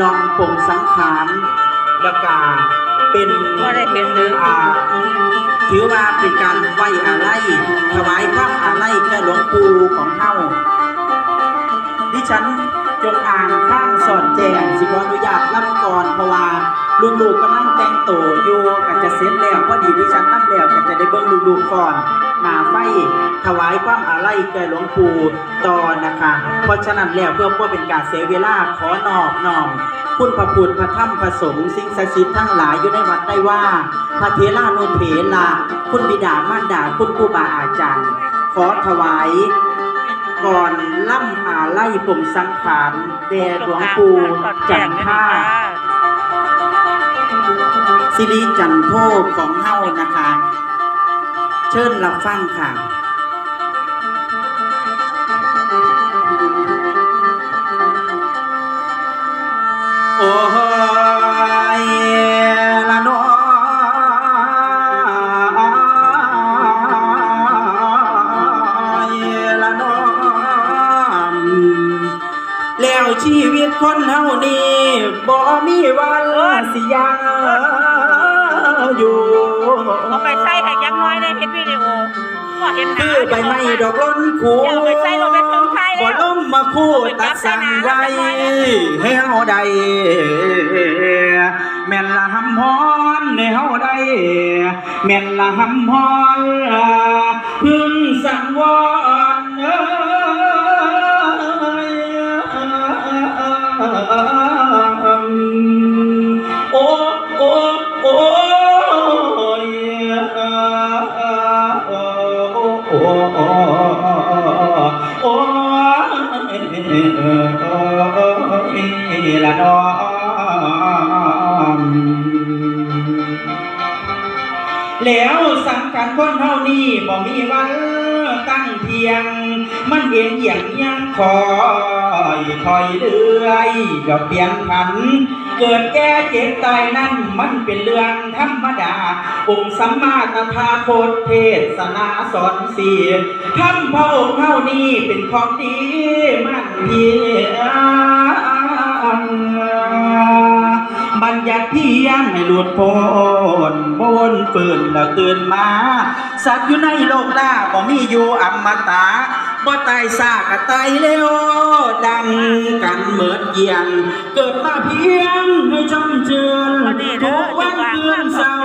ลองปลงสังขารแล้วก็เป็นก็ได้เห็นหรืออ่าถือว่าเป็นการไหว้อาลัยถวายความอาลัยแก่หลวงปู่ของเฮาดิฉันจงอ่างข้างสอนแจงสิขออนุญาตรับก่อนเพราะว่าลูกๆกำ ลังแต่งตัวอยู่ก็จะเสร็จแล้วพอดีดิฉันนั่แล้วก็จะได้เบิ่งลูกๆก่อนหนาไฟถวายความอาลัยแก่หลวงปู่ต่อนะคะ เพราะฉะนั้นแล้วเพื่อเพื่อเป็นการเสียเวลาขอนอบน้อมคุณพระพุทธพระธรรมพระสงฆ์สิ่งศักดิ์สิทธิ์ทั้งหลายอยู่ในวัดได้ว่า พระเทรานุเถระคุณบิดามารดาคุณครูบาอาจารย์ ขอถวายก่อนล่ำอาไล่ปงสังขารแด่หลวงปู่จันท่า สิริจันโทของเฮ้านะคะ เชิญรับฟังค่ะโอ้ยละนอยละนอมแล้วชีวิตคนเฮานี่ บ่มีวันสิยังอยู่เอาไปใส่ให้ยังน้อยได้เห็นวิดีโอก็เห็นหนาคือใบไม้ดอกล้นคูเดี๋ยวไปใส่ลงไปถึงไทยแล้วบ่ล้มมาคู่ตัดสั่งไว้ให้เฮาได้แม่นละหำฮอนให้เฮาได้แม่นละหำฮอนพึงสังวร แล้วสังกันคนเฮานี่บ่มีวันตั้งเทียง มันเอียงเอียงยังคอ ยคอยเรื่อยดอกเปียนผัน เกิดแก่เจ็บตายนั่นมันเป็นเรื่องธรรมดา องค์สัมมาตถาคตเทศนาสอนสีทำพระองค์เฮานี่เป็นของดีมันเพียบัญญัติเพียงให้หลุดพ้นบนฝืนแล้วตื่นมา สัตว์อยู่ในโลกล่าบ่มีอยู่อมตะบ่ตายซากะตายเร็วดังกัน เหมือนเยียง เกิดมาเพียงให้จำเจือนทุกวันคืนเศร้า